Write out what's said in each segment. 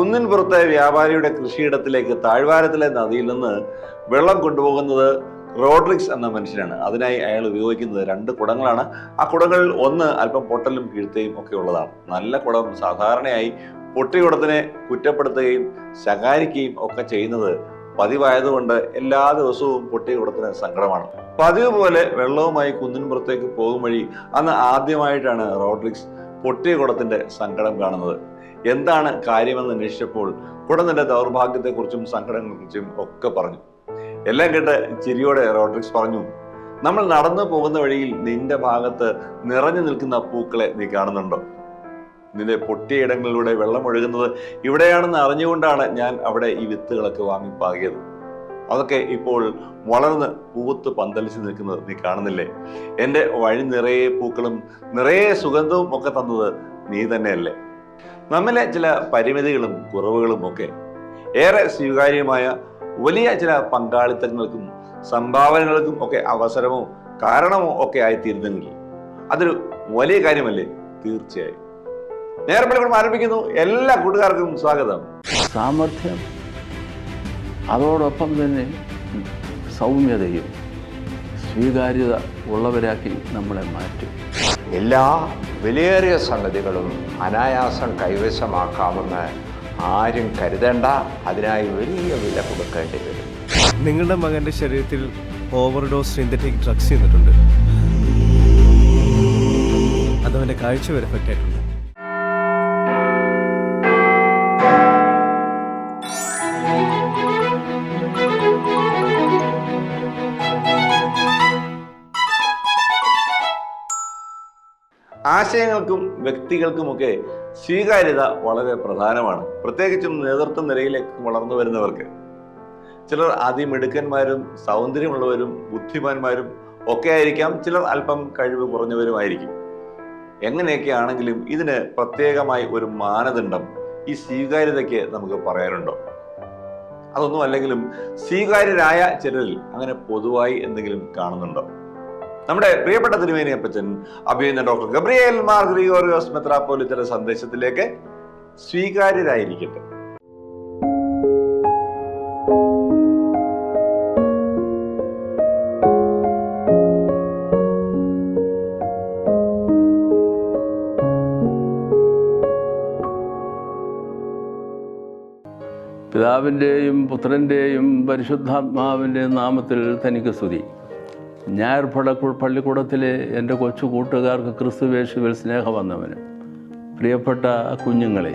കുന്നിൻ പുറത്തെ വ്യാപാരിയുടെ കൃഷിയിടത്തിലേക്ക് താഴ്വാരത്തിലെ നദിയിൽ നിന്ന് വെള്ളം കൊണ്ടുപോകുന്നത് റോഡ്രിക്സ് എന്ന മനുഷ്യനാണ്. അതിനായി അയാൾ ഉപയോഗിക്കുന്നത് രണ്ട് കുടങ്ങളാണ്. ആ കുടങ്ങളിൽ ഒന്ന് അല്പം പൊട്ടലും കീഴ്ത്തയും ഒക്കെ ഉള്ളതാണ്. നല്ല കുടം സാധാരണയായി പൊട്ടിയുടത്തിനെ കുറ്റപ്പെടുത്തുകയും ശകാരിക്കുകയും ഒക്കെ ചെയ്യുന്നത് പതിവായതുകൊണ്ട് എല്ലാ ദിവസവും പൊട്ടി കുടത്തിന് സങ്കടമാണ്. പതിവ് പോലെ വെള്ളവുമായി കുന്നിൻപുറത്തേക്ക് പോകും വഴി അന്ന് ആദ്യമായിട്ടാണ് റോഡ്രിക്സ് പൊട്ടിയ കുടത്തിന്റെ സങ്കടം കാണുന്നത്. എന്താണ് കാര്യമെന്ന് അന്വേഷിച്ചപ്പോൾ കുടത്തിന്റെ ദൗർഭാഗ്യത്തെക്കുറിച്ചും സങ്കടങ്ങളെക്കുറിച്ചും ഒക്കെ പറഞ്ഞു. എല്ലാം കേട്ട് ചിരിയോടെ റോഡ്രിക്സ് പറഞ്ഞു നമ്മൾ നടന്നു പോകുന്ന വഴിയിൽ നിന്റെ ഭാഗത്ത് നിറഞ്ഞു നിൽക്കുന്ന പൂക്കളെ നീ കാണുന്നുണ്ടോ? നിന്റെ പൊട്ടിയ ഇടങ്ങളിലൂടെ വെള്ളം ഒഴുകുന്നത് ഇവിടെയാണെന്ന് അറിഞ്ഞുകൊണ്ടാണ് ഞാൻ അവിടെ ഈ വിത്തുകളൊക്കെ വാങ്ങി പാകിയത്. അതൊക്കെ ഇപ്പോൾ വളർന്ന് പൂത്ത് പന്തലിച്ച് നിൽക്കുന്നത് നീ കാണുന്നില്ലേ? എന്റെ വഴി നിറയെ പൂക്കളും നിറയെ സുഗന്ധവും ഒക്കെ തന്നത് നീ തന്നെയല്ലേ? നമ്മിലെ ചില പരിമിതികളും കുറവുകളും ഒക്കെ ഏറെ സ്വീകാര്യമായ വലിയ ചില പങ്കാളിത്തങ്ങൾക്കും സംഭാവനകൾക്കും ഒക്കെ അവസരമോ കാരണമോ ഒക്കെ ആയിത്തീരുന്നെങ്കിൽ അതൊരു വലിയ കാര്യമല്ലേ തീർച്ചയായും. നേരപ്പള്ളിക്കൂടം ആരംഭിക്കുന്നു. എല്ലാ കൂട്ടുകാർക്കും സ്വാഗതം. സാമർഥ്യം. അതോടൊപ്പം തന്നെ സൗമ്യതയും സ്വീകാര്യത ഉള്ളവരാക്കി നമ്മളെ മാറ്റും. എല്ലാ വിലയേറിയ സംഗതികളും അനായാസം കൈവശമാക്കാമെന്ന് ആരും കരുതേണ്ട. അതിനായി വലിയ വില കൊടുക്കേണ്ടി വരും. നിങ്ങളുടെ മകന്റെ ശരീരത്തിൽ ഓവർഡോസ് സിന്തറ്റിക് ഡ്രഗ്സ് ചെയ്തിട്ടുണ്ട്. അതവന്റെ കാഴ്ച വരെ എഫക്റ്റ് ആയിട്ടുണ്ട് ആശയങ്ങൾക്കും വ്യക്തികൾക്കുമൊക്കെ സ്വീകാര്യത വളരെ പ്രധാനമാണ്. പ്രത്യേകിച്ചും നേതൃത്വ നിരയിലേക്ക് വളർന്നു വരുന്നവർക്ക്. ചിലർ അതിമിടുക്കന്മാരും സൗന്ദര്യമുള്ളവരും ബുദ്ധിമാന്മാരും ഒക്കെ ആയിരിക്കാം. ചിലർ അല്പം കഴിവ് കുറഞ്ഞവരുമായിരിക്കും. എങ്ങനെയൊക്കെ ആണെങ്കിലും ഇതിന് പ്രത്യേകമായി ഒരു മാനദണ്ഡം ഈ സ്വീകാര്യതയ്ക്ക് നമുക്ക് പറയാനുണ്ടോ? അതൊന്നും അല്ലെങ്കിലും സ്വീകാര്യരായ ചിലരിൽ അങ്ങനെ പൊതുവായി എന്തെങ്കിലും കാണുന്നുണ്ടോ? നമ്മുടെ പ്രിയപ്പെട്ട തിരുമേനി അപ്പച്ചൻ അഭിനന്ദ ഡോക്ടർ ഗബ്രിയേൽ മാർ ഗ്രിഗോറിയോസ് മെത്രാപ്പോലിത്തയുടെ സന്ദേശത്തിലേക്ക് സ്വീകാര്യരായിരിക്കട്ടെ. പിതാവിന്റെയും പുത്രന്റെയും പരിശുദ്ധാത്മാവിന്റെയും നാമത്തിൽ തനിക്ക് സ്തുതി. ഞായർ പള്ളി പള്ളിക്കൂടത്തിലെ എന്റെ കൊച്ചു കൂട്ടുകാർക്ക് ക്രിസ്തുവേശുവിൽ സ്നേഹം വന്നവന്. പ്രിയപ്പെട്ട കുഞ്ഞുങ്ങളെ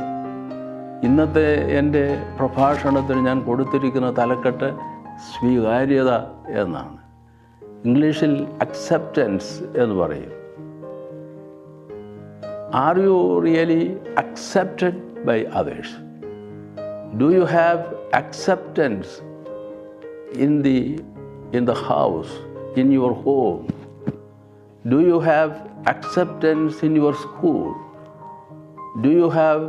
ഇന്നത്തെ എന്റെ പ്രഭാഷണത്തിന് ഞാൻ കൊടുത്തിരിക്കുന്ന തലക്കെട്ട് സ്വീകാര്യത എന്നാണ്. ഇംഗ്ലീഷിൽ അക്സെപ്റ്റൻസ് എന്ന് പറയും. Are you really accepted by others do you have acceptance in the in the house? In your home? Do you have acceptance in your school? Do you have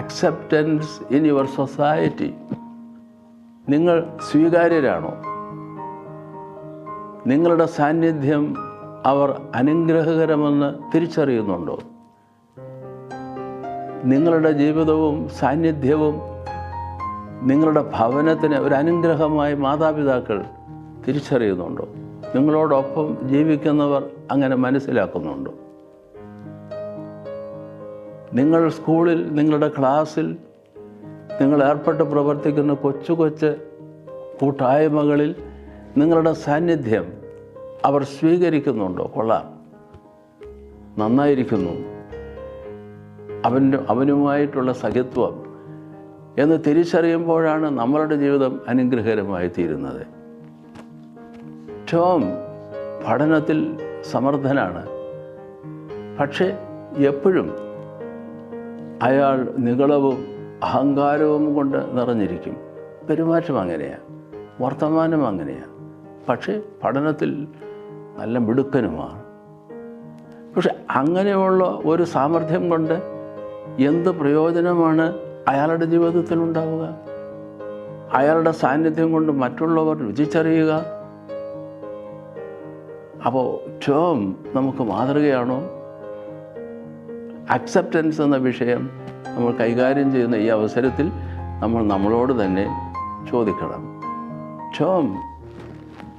acceptance in your society? നിങ്ങൾ സ്വീകാര്യരാണോ? നിങ്ങളുടെ സാന്നിധ്യം അവർ അനുഗ്രഹകരമെന്ന് തിരിച്ചറിയുന്നുണ്ടോ? നിങ്ങളുടെ ജീവിതവും സാന്നിധ്യവും നിങ്ങളുടെ ഭവനത്തിന് ഒരു അനുഗ്രഹമായി മാതാപിതാക്കൾ തിരിച്ചറിയുന്നുണ്ടോ? നിങ്ങളോടൊപ്പം ജീവിക്കുന്നവർ അങ്ങനെ മനസ്സിലാക്കുന്നുണ്ടോ? നിങ്ങൾ സ്കൂളിൽ നിങ്ങളുടെ ക്ലാസ്സിൽ നിങ്ങൾ ഏർപ്പെട്ട് പ്രവർത്തിക്കുന്ന കൊച്ചു കൊച്ചു കൂട്ടായ്മകളിൽ നിങ്ങളുടെ സാന്നിധ്യം അവർ സ്വീകരിക്കുന്നുണ്ടോ? കൊള്ളാം. നന്നായിരിക്കുന്നു. അവന്റെ അവനുമായിട്ടുള്ള സഹിത്വം എന്ന് തിരിച്ചറിയുമ്പോഴാണ് നമ്മളുടെ ജീവിതം അനുഗ്രഹകരമായി തീരുന്നത് ടോം പഠനത്തിൽ സമർത്ഥനാണ്. പക്ഷേ എപ്പോഴും അയാൾ നികളവും അഹങ്കാരവും കൊണ്ട് നിറഞ്ഞിരിക്കും. പെരുമാറ്റം അങ്ങനെയാണ് വർത്തമാനം അങ്ങനെയാണ് പക്ഷേ പഠനത്തിൽ നല്ല മിടുക്കനുമാണ്. പക്ഷെ അങ്ങനെയുള്ള ഒരു സാമർഥ്യം കൊണ്ട് എന്ത് പ്രയോജനമാണ് അയാളുടെ ജീവിതത്തിൽ ഉണ്ടാവുക അയാളുടെ സാന്നിധ്യം കൊണ്ട് മറ്റുള്ളവർ രുചിച്ചറിയുക? അപ്പോൾ ടേം നമുക്ക് മാതൃകയാണോ? അക്സെപ്റ്റൻസ് എന്ന വിഷയം നമ്മൾ കൈകാര്യം ചെയ്യുന്ന ഈ അവസരത്തിൽ നമ്മൾ നമ്മളോട് തന്നെ ചോദിക്കണം. Term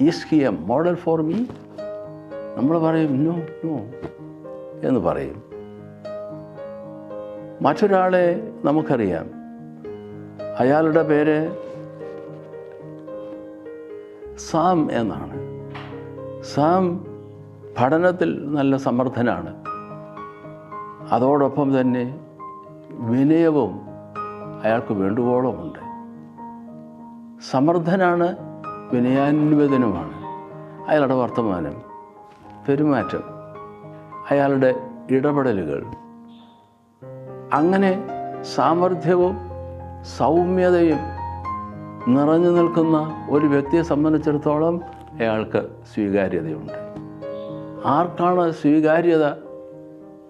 is he a model for me നമ്മൾ പറയും നോ നോ എന്ന് പറയും. മറ്റൊരാളെ നമുക്കറിയാം. അയാളുടെ പേര് സാം എന്നാണ്. സാം പഠനത്തിൽ നല്ല സമർത്ഥനാണ്. അതോടൊപ്പം തന്നെ വിനയവും അയാൾക്ക് വേണ്ടുവോളമുണ്ട്. സമർത്ഥനാണ് വിനയാന്വിതനുമാണ്. അയാളുടെ വർത്തമാനം പെരുമാറ്റം അയാളുടെ ഇടപെടലുകൾ. അങ്ങനെ സാമർഥ്യവും സൗമ്യതയും നിറഞ്ഞു നിൽക്കുന്ന ഒരു വ്യക്തിയെ സംബന്ധിച്ചിടത്തോളം അയാൾക്ക് സ്വീകാര്യതയുണ്ട്. ആർക്കാണ് സ്വീകാര്യത?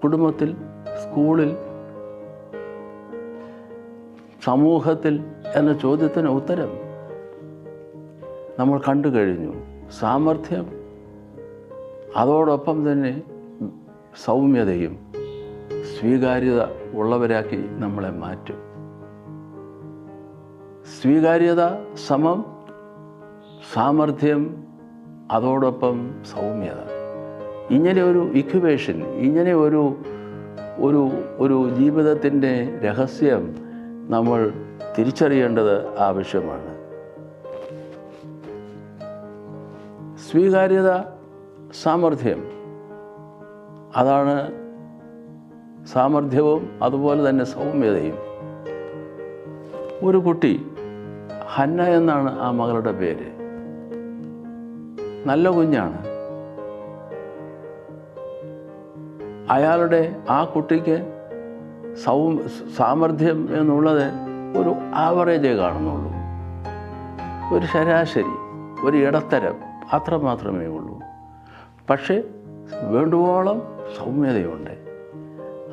കുടുംബത്തിൽ സ്കൂളിൽ സമൂഹത്തിൽ എന്ന ചോദ്യത്തിന് ഉത്തരം നമ്മൾ കണ്ടു കഴിഞ്ഞു. സാമർഥ്യം അതോടൊപ്പം തന്നെ സൗമ്യതയും സ്വീകാര്യത ഉള്ളവരാക്കി നമ്മളെ മാറ്റും. സ്വീകാര്യത സമം സാമർഥ്യം അതോടൊപ്പം സൗമ്യത. ഇങ്ങനെ ഒരു ഇക്വേഷൻ ഇങ്ങനെ ഒരു ഒരു ഒരു ജീവിതത്തിന്റെ രഹസ്യം നമ്മൾ തിരിച്ചറിയേണ്ടത് ആവശ്യമാണ്. സ്വീകാര്യത സാമർഥ്യം. അതാണ് സാമർഥ്യവും അതുപോലെ തന്നെ സൗമ്യതയും. ഒരു കുട്ടി ഹന്ന എന്നാണ് ആ മകളുടെ പേര്. നല്ല കുഞ്ഞാണ്. അയാളുടെ ആ കുട്ടിക്ക് സൗ സാമർഥ്യം എന്നുള്ളത് ഒരു ആവറേജേ കാണുന്നുള്ളൂ. ഒരു ശരാശരി ഒരു ഇടത്തരം അത്ര മാത്രമേ ഉള്ളൂ. പക്ഷേ വേണ്ടുവോളം സൗമ്യതയുണ്ട്.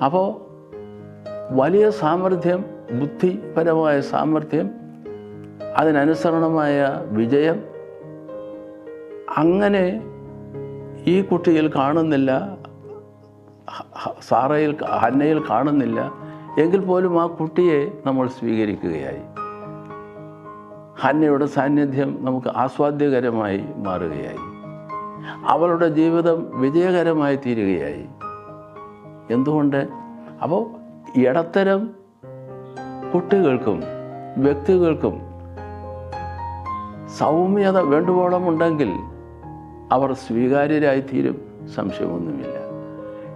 അപ്പോൾ വലിയ സാമർഥ്യം ബുദ്ധിപരമായ സാമർഥ്യം അതിനനുസരണമായ വിജയം അങ്ങനെ ഈ കുട്ടിയിൽ കാണുന്നില്ല സാറയിൽ ഹന്നയിൽ കാണുന്നില്ല എങ്കിൽ പോലും ആ കുട്ടിയെ നമ്മൾ സ്വീകരിക്കുകയായി. ഹന്നയുടെ സാന്നിധ്യം നമുക്ക് ആസ്വാദ്യകരമായി മാറുകയായി. അവളുടെ ജീവിതം വിജയകരമായി തീരുകയായി. എന്തുകൊണ്ട്? അപ്പോൾ ഇടത്തരം കുട്ടികൾക്കും വ്യക്തികൾക്കും സൗമ്യത വേണ്ടുവോളം ഉണ്ടെങ്കിൽ അവർ സ്വീകാര്യരായിത്തീരും സംശയമൊന്നുമില്ല.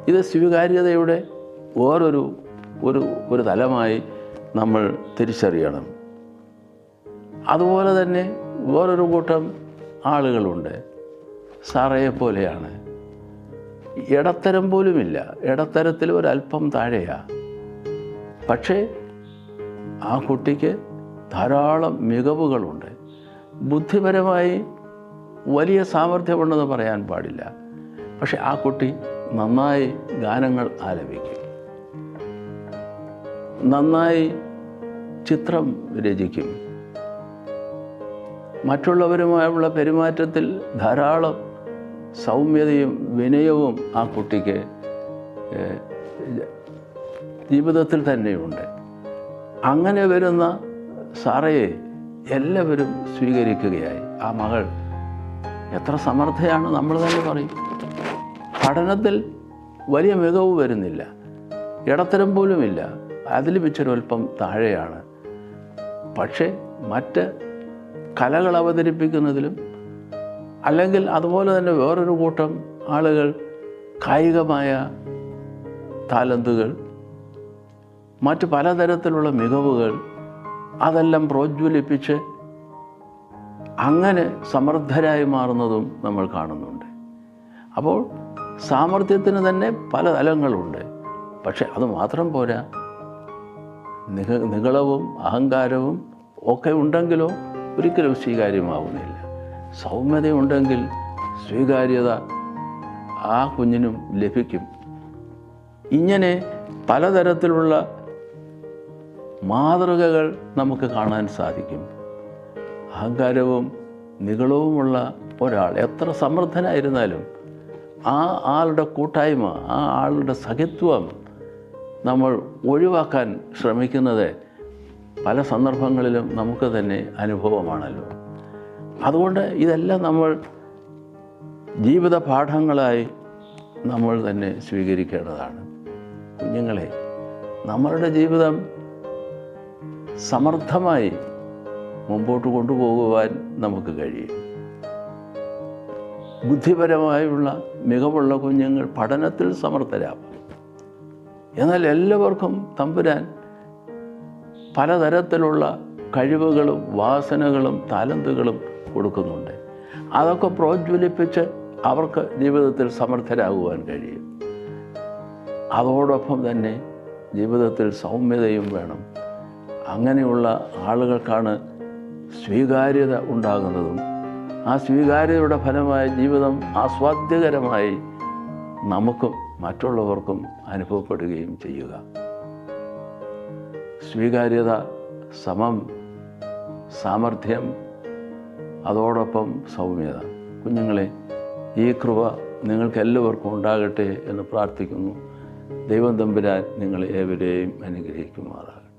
ഇത് സ്വീകാര്യതയുടെ വേറൊരു ഒരു ഒരു തലമായി നമ്മൾ തിരിച്ചറിയണം. അതുപോലെ തന്നെ വേറൊരു കൂട്ടം ആളുകളുണ്ട്. സാറയെ പോലെയാണ്. ഇടത്തരം പോലുമില്ല. ഇടത്തരത്തിൽ ഒരല്പം താഴെയാ. പക്ഷേ ആ കുട്ടിക്ക് ധാരാളം മികവുകളുണ്ട്. ബുദ്ധിപരമായി വലിയ സാമർഥ്യമുണ്ടെന്ന് പറയാൻ പാടില്ല. പക്ഷെ ആ കുട്ടി നന്നായി ഗാനങ്ങൾ ആലപിക്കും. നന്നായി ചിത്രം രചിക്കും. മറ്റുള്ളവരുമായുള്ള പെരുമാറ്റത്തിൽ ധാരാളം സൗമ്യതയും വിനയവും ആ കുട്ടിക്ക് ജീവിതത്തിൽ തന്നെയുണ്ട്. അങ്ങനെ വരുന്ന സാറയെ എല്ലാവരും സ്വീകരിക്കുകയായി. ആ മകൾ എത്ര സമർത്ഥയാണ് നമ്മൾ തന്നെ പറയും. പഠനത്തിൽ വലിയ മികവ് വരുന്നില്ല. ഇടത്തരം പോലുമില്ല അതിൽ വെച്ചൊരൽപ്പം താഴെയാണ്. പക്ഷേ മറ്റ് കലകൾ അവതരിപ്പിക്കുന്നതിലും അല്ലെങ്കിൽ അതുപോലെ തന്നെ വേറൊരു കൂട്ടം ആളുകൾ കായികമായ താലന്തുകൾ മറ്റ് പലതരത്തിലുള്ള മികവുകൾ അതെല്ലാം പ്രോജ്വലിപ്പിച്ച് അങ്ങനെ സമർത്ഥരായി മാറുന്നതും നമ്മൾ കാണുന്നുണ്ട്. അപ്പോൾ സാമർഥ്യത്തിന് തന്നെ പല തലങ്ങളുണ്ട്. പക്ഷെ അത് മാത്രം പോരാ. നിക നികളവും അഹങ്കാരവും ഒക്കെ ഉണ്ടെങ്കിലോ ഒരിക്കലും സ്വീകാര്യമാവുന്നില്ല. സൗമ്യതയുണ്ടെങ്കിൽ സ്വീകാര്യത ആ കുഞ്ഞിനും ലഭിക്കും. ഇങ്ങനെ പലതരത്തിലുള്ള മാതൃകകൾ നമുക്ക് കാണാൻ സാധിക്കും. അഹങ്കാരവും നികളവുമുള്ള ഒരാൾ എത്ര സമർത്ഥനായിരുന്നാലും ആ ആളുടെ കൂട്ടായ്മ ആ ആളുടെ സഖിത്വം നമ്മൾ ഒഴിവാക്കാൻ ശ്രമിക്കുന്നത് പല സന്ദർഭങ്ങളിലും നമുക്ക് തന്നെ അനുഭവമാണല്ലോ. അതുകൊണ്ട് ഇതെല്ലാം നമ്മൾ ജീവിത പാഠങ്ങളായി നമ്മൾ തന്നെ സ്വീകരിക്കേണ്ടതാണ്. കുഞ്ഞുങ്ങളെ നമ്മളുടെ ജീവിതം സമർത്ഥമായി മുമ്പോട്ട് കൊണ്ടുപോകുവാൻ നമുക്ക് കഴിയും. ബുദ്ധിപരമായുള്ള മികവുള്ള കുഞ്ഞുങ്ങൾ പഠനത്തിൽ സമർത്ഥരാകും. എന്നാൽ എല്ലാവർക്കും തമ്പുരാൻ പലതരത്തിലുള്ള കഴിവുകളും വാസനകളും താലന്തുകളും കൊടുക്കുന്നുണ്ട്. അതൊക്കെ പ്രോജ്വലിപ്പിച്ച് അവർക്ക് ജീവിതത്തിൽ സമർത്ഥരാകുവാൻ കഴിയും. അതോടൊപ്പം തന്നെ ജീവിതത്തിൽ സൗമ്യതയും വേണം. അങ്ങനെയുള്ള ആളുകൾക്കാണ് സ്വീകാര്യത ഉണ്ടാകുന്നതും ആ സ്വീകാര്യതയുടെ ഫലമായ ജീവിതം ആസ്വാദ്യകരമായി നമുക്കും മറ്റുള്ളവർക്കും അനുഭവപ്പെടുകയും ചെയ്യുക. സ്വീകാര്യത സമം സാമർഥ്യം അതോടൊപ്പം സൗമ്യത. കുഞ്ഞുങ്ങളെ ഈ കൃപ നിങ്ങൾക്ക് എല്ലാവർക്കും ഉണ്ടാകട്ടെ എന്ന് പ്രാർത്ഥിക്കുന്നു. ദൈവം തമ്പുരാൻ നിങ്ങളെ ഏവരെയും അനുഗ്രഹിക്കുമാറാകട്ടെ.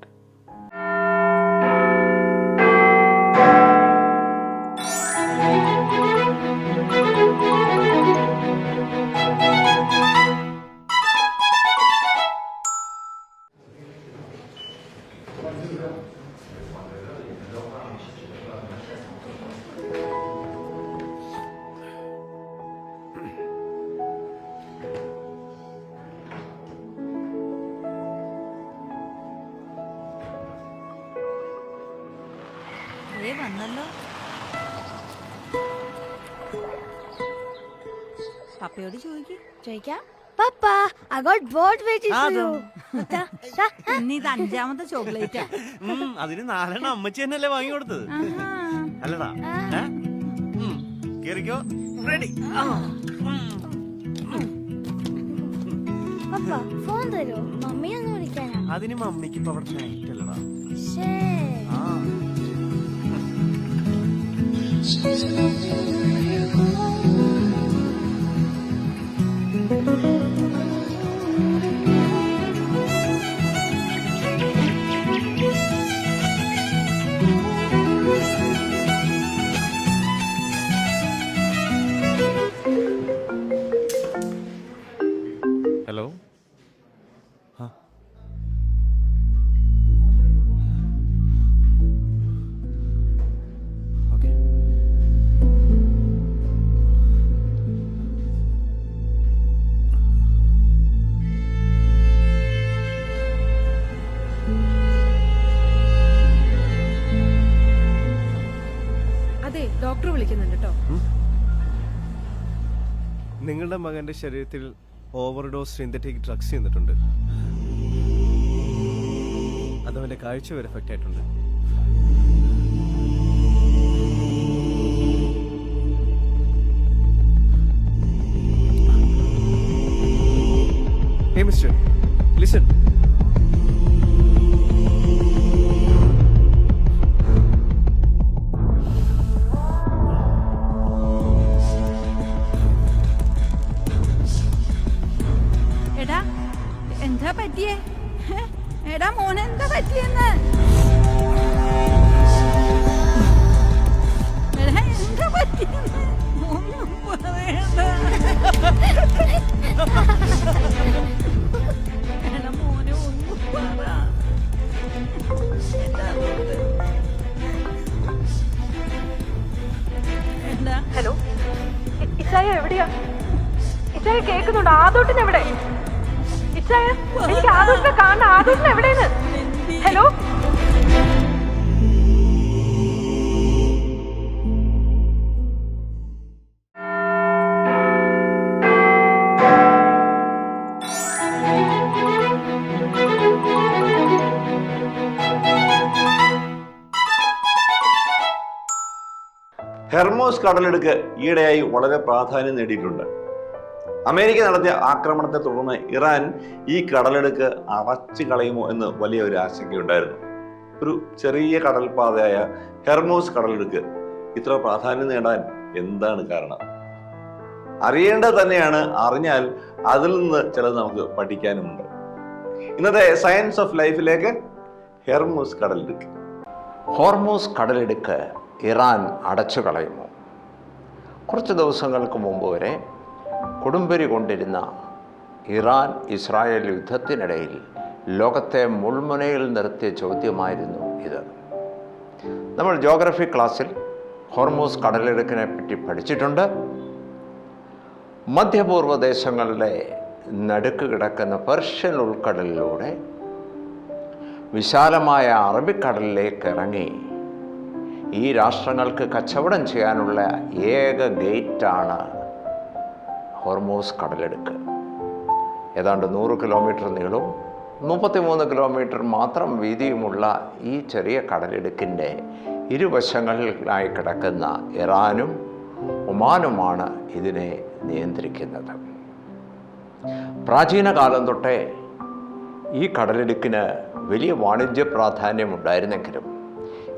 പപ്പയോട് ചോദിക്കും. ചോദിക്കാം. Papa I got bought vegetable for you ഇന്ന് ഇത് അഞ്ചാമത്തെ ചോക്ലേറ്റാ. അതിന് നാലെണ്ണം അമ്മച്ചി തന്നെയല്ലേ വാങ്ങി കൊടുത്തത്. അല്ലടാ കേറിക്കോ. റെഡി പപ്പ ഫോൺ തരോ? മമ്മി ഒന്ന് വിളിക്കാനാ. അതിന് മമ്മിക്ക് ഇപ്പൊ അവിടെ നൈറ്റ് അല്ലടാ. ശേ മകന്റെ ശരീരത്തിൽ ഓവർഡോസ് സിന്തറ്റിക് ഡ്രഗ്സ് ചെയ്തിട്ടുണ്ട്. അതവന്റെ കാഴ്ച വരെ എഫക്റ്റ് ആയിട്ടുണ്ട്. Hey, mister, listen. കേൾക്കുന്നുണ്ട് ആദോട്ടിന് എവിടെ? ഇച്ചായ എനിക്ക് ആദോട്ടിനെ കാണുന്ന ആദോട്ടിന് എവിടെയെന്ന്? ഹലോ? ഹെർമോസ് കടലെടുക്ക് ഈയിടെയായി വളരെ പ്രാധാന്യം നേടിയിട്ടുണ്ട്. അമേരിക്ക നടത്തിയ ആക്രമണത്തെ തുടർന്ന് ഇറാൻ ഈ കടലെടുക്ക് അടച്ചു കളയുമോ എന്ന് വലിയ ഒരു ആശങ്കയുണ്ടായിരുന്നു. ഒരു ചെറിയ കടൽപാതയായ ഹെർമോസ് കടലെടുക്ക് ഇത്ര പ്രാധാന്യം നേടാൻ എന്താണ് കാരണം? അറിയേണ്ടത് തന്നെയാണ്. അറിഞ്ഞാൽ അതിൽ നിന്ന് ചിലത് നമുക്ക് പഠിക്കാനുമുണ്ട്. ഇന്നത്തെ സയൻസ് ഓഫ് ലൈഫിലേക്ക് ഹെർമോസ് കടലെടുക്ക്. ഹോർമോസ് കടലെടുക്ക് ഇറാൻ അടച്ചു കളയുമോ? കുറച്ച് ദിവസങ്ങൾക്ക് മുമ്പ് വരെ കൊടുമ്പരി കൊണ്ടിരുന്ന ഇറാൻ ഇസ്രായേൽ യുദ്ധത്തിനിടയിൽ ലോകത്തെ മുൾമുനയിൽ നിർത്തിയ ചോദ്യമായിരുന്നു ഇത്. നമ്മൾ ജോഗ്രഫി ക്ലാസ്സിൽ ഹോർമോസ് കടലിടുക്കിനെ പറ്റി പഠിച്ചിട്ടുണ്ട്. മധ്യപൂർവ ദേശങ്ങളുടെ നടുക്ക് കിടക്കുന്ന പേർഷ്യൻ ഉൾക്കടലിലൂടെ വിശാലമായ അറബിക്കടലിലേക്ക് ഇറങ്ങി ഈ രാഷ്ട്രങ്ങൾക്ക് കച്ചവടം ചെയ്യാനുള്ള ഏക ഗേറ്റാണ് ഹോർമോസ് കടലെടുക്ക്. ഏതാണ്ട് നൂറ് കിലോമീറ്റർ നീളവും മുപ്പത്തിമൂന്ന് കിലോമീറ്റർ മാത്രം വീതിയുമുള്ള ഈ ചെറിയ കടലിടുക്കിന്റെ ഇരുവശങ്ങളിലായി കിടക്കുന്ന ഇറാനും ഒമാനുമാണ് ഇതിനെ നിയന്ത്രിക്കുന്നത്. പ്രാചീന കാലം തൊട്ടേ ഈ കടലിടുക്കിന് വലിയ വാണിജ്യ പ്രാധാന്യം ഉണ്ടായിരുന്നെങ്കിലും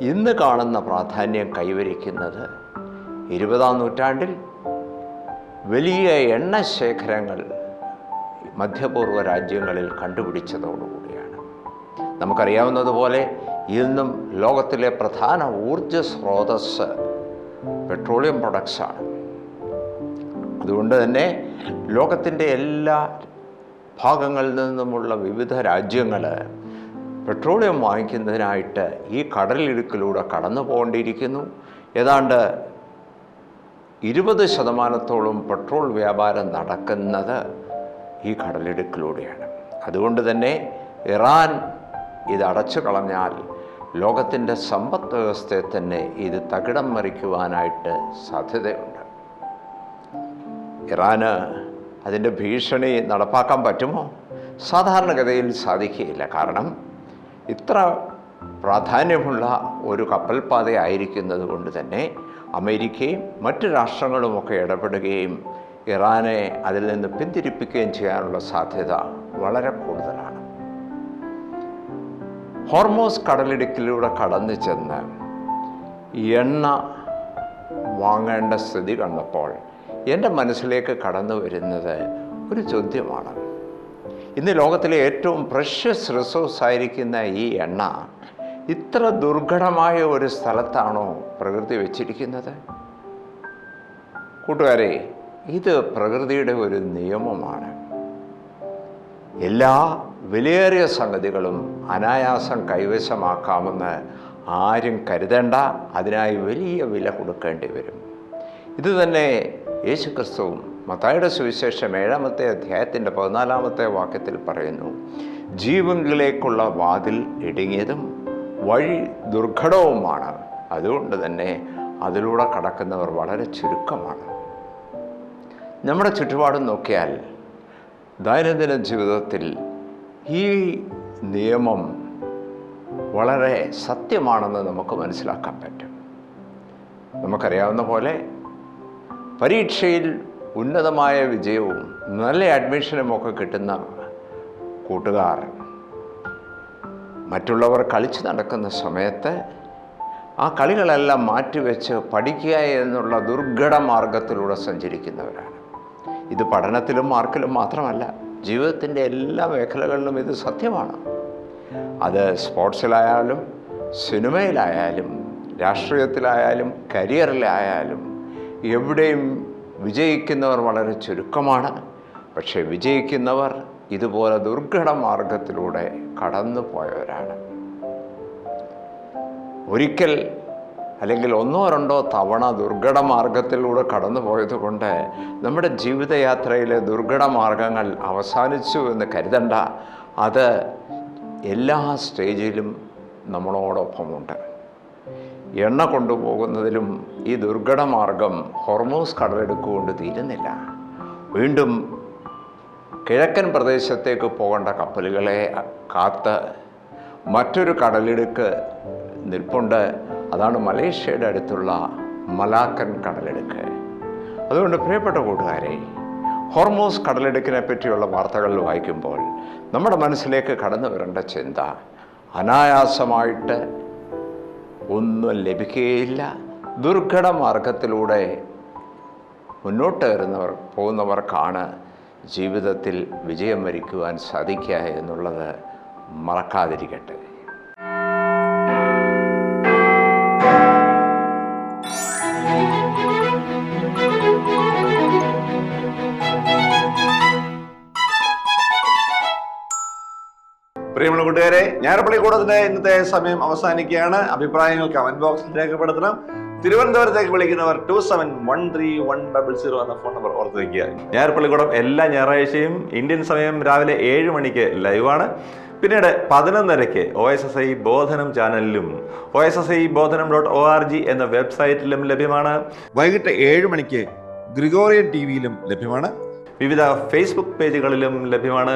ഇന്ന് കാണുന്ന പ്രാധാന്യം കൈവരിക്കുന്നത് ഇരുപതാം നൂറ്റാണ്ടിൽ വലിയ എണ്ണ ശേഖരങ്ങൾ മധ്യപൂർവ രാജ്യങ്ങളിൽ കണ്ടുപിടിച്ചതോടുകൂടിയാണ്. നമുക്കറിയാവുന്നതുപോലെ ഇന്നും ലോകത്തിലെ പ്രധാന ഊർജ സ്രോതസ് പെട്രോളിയം പ്രൊഡക്ട്സാണ്. അതുകൊണ്ട് തന്നെ ലോകത്തിന്റെ എല്ലാ ഭാഗങ്ങളിൽ നിന്നുമുള്ള വിവിധ രാജ്യങ്ങൾ പെട്രോളിയം വാങ്ങിക്കുന്നതിനായിട്ട് ഈ കടലിടുക്കിലൂടെ കടന്നു പോകേണ്ടിയിരിക്കുന്നു ഏതാണ്ട് ഇരുപത് ശതമാനത്തോളം പെട്രോൾ വ്യാപാരം നടക്കുന്നത് ഈ കടലിടുക്കിലൂടെയാണ്. അതുകൊണ്ട് തന്നെ ഇറാൻ ഇത് അടച്ചു കളഞ്ഞാൽ ലോകത്തിന്റെ സമ്പദ് വ്യവസ്ഥയെ തന്നെ ഇത് തകിടം മറിക്കുവാനായിട്ട് സാധ്യതയുണ്ട്. ഇറാന് അതിന്റെ ഭീഷണി നടപ്പാക്കാൻ പറ്റുമോ? സാധാരണഗതിയിൽ സാധിക്കുകയില്ല. കാരണം ഇത്ര പ്രാധാന്യമുള്ള ഒരു കപ്പൽപാതയായിരിക്കുന്നത് കൊണ്ട് തന്നെ അമേരിക്കയും മറ്റ് രാഷ്ട്രങ്ങളുമൊക്കെ ഇടപെടുകയും ഇറാനെ അതിൽ നിന്ന് പിന്തിരിപ്പിക്കുകയും ചെയ്യാനുള്ള സാധ്യത വളരെ കൂടുതലാണ്. ഹോർമോസ് കടലിടുക്കിലൂടെ കടന്നു ചെന്ന് എണ്ണ വാങ്ങേണ്ട സ്ഥിതി കണ്ടപ്പോൾ എന്റെ മനസ്സിലേക്ക് കടന്നു വരുന്നത് ഒരു ചോദ്യമാണ്. ഇന്ന് ലോകത്തിലെ ഏറ്റവും പ്രഷ്യസ് റിസോഴ്സ് ആയിരിക്കുന്ന ഈ എണ്ണ ഇത്ര ദുർഘടമായ ഒരു സ്ഥലത്താണോ പ്രകൃതി വെച്ചിരിക്കുന്നത്? കൂട്ടുകാരെ ഇത് പ്രകൃതിയുടെ ഒരു നിയമമാണ്. എല്ലാ വിലയേറിയ സംഗതികളും അനായാസം കൈവശമാക്കാമെന്ന് ആരും കരുതേണ്ട അതിനായി വലിയ വില കൊടുക്കേണ്ടി വരും. ഇത് തന്നെ യേശുക്രിസ്തുവും മത്തായുടെ സുവിശേഷം ഏഴാമത്തെ അധ്യായത്തിന്റെ പതിനാലാമത്തെ വാക്യത്തിൽ പറയുന്നു ജീവനിലേക്കുള്ള വാതിൽ ഇടുങ്ങിയതും വഴി ദുർഘടവുമാണ്. അതുകൊണ്ട് തന്നെ അതിലൂടെ കടക്കുന്നവർ വളരെ ചുരുക്കമാണ്. നമ്മുടെ ചുറ്റുപാടും നോക്കിയാൽ ദൈനംദിന ജീവിതത്തിൽ ഈ നിയമം വളരെ സത്യമാണെന്ന് നമുക്ക് മനസ്സിലാക്കാൻ പറ്റും. നമുക്കറിയാവുന്ന പോലെ പരീക്ഷയിൽ ഉന്നതമായ വിജയവും നല്ല അഡ്മിഷനും ഒക്കെ കിട്ടുന്ന കൂട്ടുകാർ മറ്റുള്ളവർ കളിച്ച് നടക്കുന്ന സമയത്ത് ആ കളികളെല്ലാം മാറ്റിവെച്ച് പഠിക്കുക എന്നുള്ള ദുർഘട മാർഗത്തിലൂടെ സഞ്ചരിക്കുന്നവരാണ്. ഇത് പഠനത്തിലും മാർക്കിലും മാത്രമല്ല ജീവിതത്തിന്റെ എല്ലാ മേഖലകളിലും ഇത് സത്യമാണ്. അത് സ്പോർട്സിലായാലും സിനിമയിലായാലും രാഷ്ട്രീയത്തിലായാലും കരിയറിലായാലും എവിടെയും വിജയിക്കുന്നവർ വളരെ ചുരുക്കമാണ്. പക്ഷേ വിജയിക്കുന്നവർ ഇതുപോലെ ദുർഘട മാർഗത്തിലൂടെ കടന്നു പോയവരാണ് ഒരിക്കൽ അല്ലെങ്കിൽ ഒന്നോ രണ്ടോ തവണ ദുർഘട മാർഗത്തിലൂടെ കടന്നു പോയത് കൊണ്ട് നമ്മുടെ ജീവിതയാത്രയിലെ ദുർഘട മാർഗങ്ങൾ അവസാനിച്ചു എന്ന് കരുതണ്ട. അത് എല്ലാ സ്റ്റേജിലും നമ്മളോടൊപ്പമുണ്ട്. എണ്ണ കൊണ്ടുപോകുന്നതിലും ഈ ദുർഘട മാർഗം ഹോർമോസ് കടലെടുക്കുകൊണ്ട് തീരുന്നില്ല. വീണ്ടും കിഴക്കൻ പ്രദേശത്തേക്ക് പോകേണ്ട കപ്പലുകളെ കാത്ത് മറ്റൊരു കടലിടുക്ക് നിൽപ്പുണ്ട്. അതാണ് മലേഷ്യയുടെ അടുത്തുള്ള മലാക്കൻ കടലിടുക്ക്. അതുകൊണ്ട് പ്രിയപ്പെട്ട കൂട്ടുകാരെ ഹോർമോസ് കടലിടുക്കിനെ പറ്റിയുള്ള വാർത്തകൾ വായിക്കുമ്പോൾ നമ്മുടെ മനസ്സിലേക്ക് കടന്നു വരേണ്ട ചിന്ത അനായാസമായിട്ട് ഒന്നും ലഭിക്കുകയില്ല. ദുർഘട മാർഗത്തിലൂടെ മുന്നോട്ട് വരുന്നവർ പോകുന്നവർക്കാണ് ജീവിതത്തിൽ വിജയം വരിക്കുവാൻ സാധിക്കുക എന്നുള്ളത് മറക്കാതിരിക്കട്ടെ. പ്രിയമുള്ള കൂട്ടുകാരെ ഞായറപ്പള്ളി കൂടത്തിന്റെ ഇന്നത്തെ സമയം അവസാനിക്കുകയാണ്. അഭിപ്രായങ്ങൾ കമന്റ് ബോക്സിൽ രേഖപ്പെടുത്തണം. തിരുവനന്തപുരത്തേക്ക് വിളിക്കുന്നവർ two seven one three one double zero എന്ന ഫോൺ നമ്പർ ഓർത്ത് വയ്ക്കുക ഞായർപ്പള്ളിക്കൂടം എല്ലാ ഞായറാഴ്ചയും ഇന്ത്യൻ സമയം രാവിലെ ഏഴ് മണിക്ക് ലൈവാണ് പിന്നീട് പതിനൊന്നരയ്ക്ക് O S S I Bodhanam ചാനലിലും O S S I Bodhanam dot O R G എന്ന വെബ്സൈറ്റിലും ലഭ്യമാണ്. വൈകിട്ട് ഏഴ് മണിക്ക് ഗ്രിഗോറിയൻ ടി വിയിലും ലഭ്യമാണ്. വിവിധ ഫേസ്ബുക്ക് പേജുകളിലും ലഭ്യമാണ്.